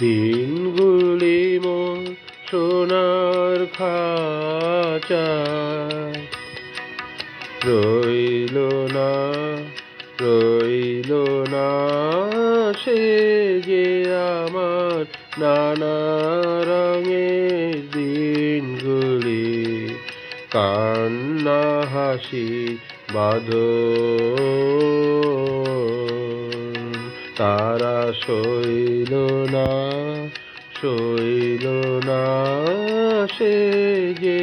দিনগুলি মোর সোনার খাঁচা রইল না রইল না, সে যে আমার নানা রঙের দিনগুলি। কান্না, হাসি, বাঁধন তারা সইল না সইল না, সে যে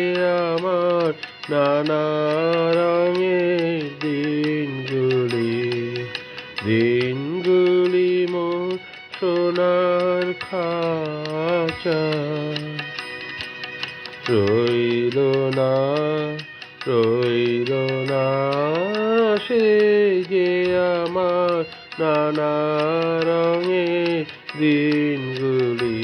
আমার নানা রঙের দিনগুলি দিনগুলি মোর সোনার খাঁচা। রইল না রইল না, সে নানা রঙের দিনগুলি।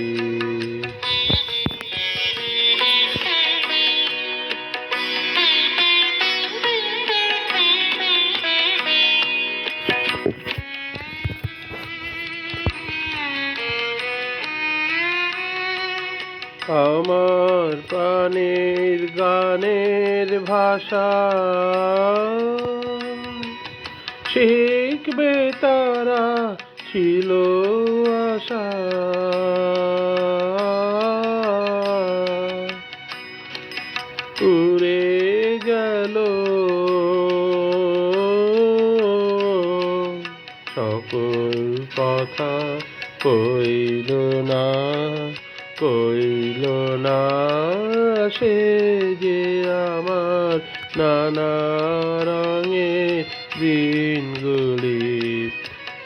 আমার প্রাণের গানের ভাষা। শিখবে তারা ছিল আশা। উড়ে গেল। সকল কথা কইল না কইল না সে যে নানা রঙের দিনগুলি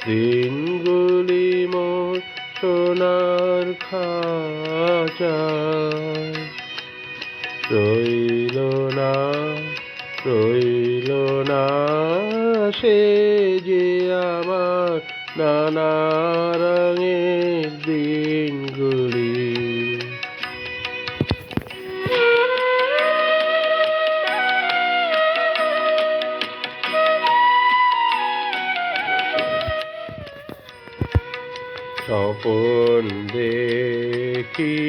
দিনগুলি মোর সোনার খাঁচা রইল না রইল না সে যে আমার নানা রঙের দিনগুলি স্বপন দেখি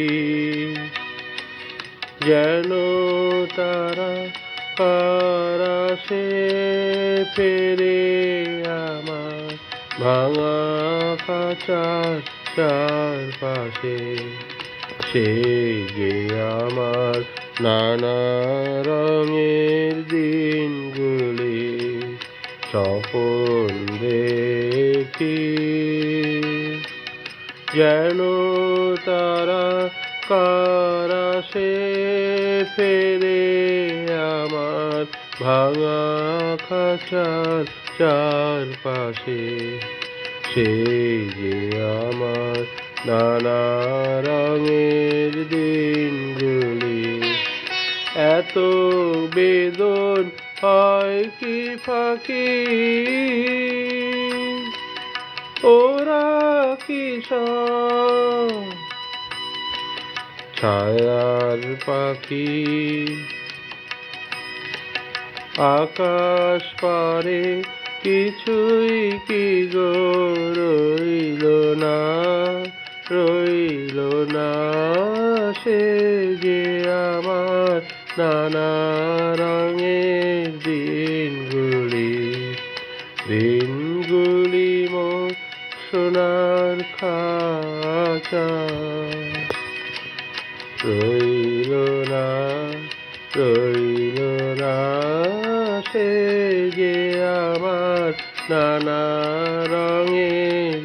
যেন তারা পারাসে ফেরে আমার ভাঙা খাঁচার চারপাশে। সে যে আমার নানা রঙের দিনগুলি স্বপন দেখি। যেন তারা কারাসে ফেরে আমার ভাঙা খাঁচার চারপাশে। সে যে আমার নানা রঙের দিনগুলি, এত বেদন হয় কি ফাঁকি? ওরা কি সব? ছায়ার পাখি, আকাশ পারে, কিছুই কি গো রইল না রইল না সে যে আমার নানা রইল না রইল না সে যে আমার নানা রঙের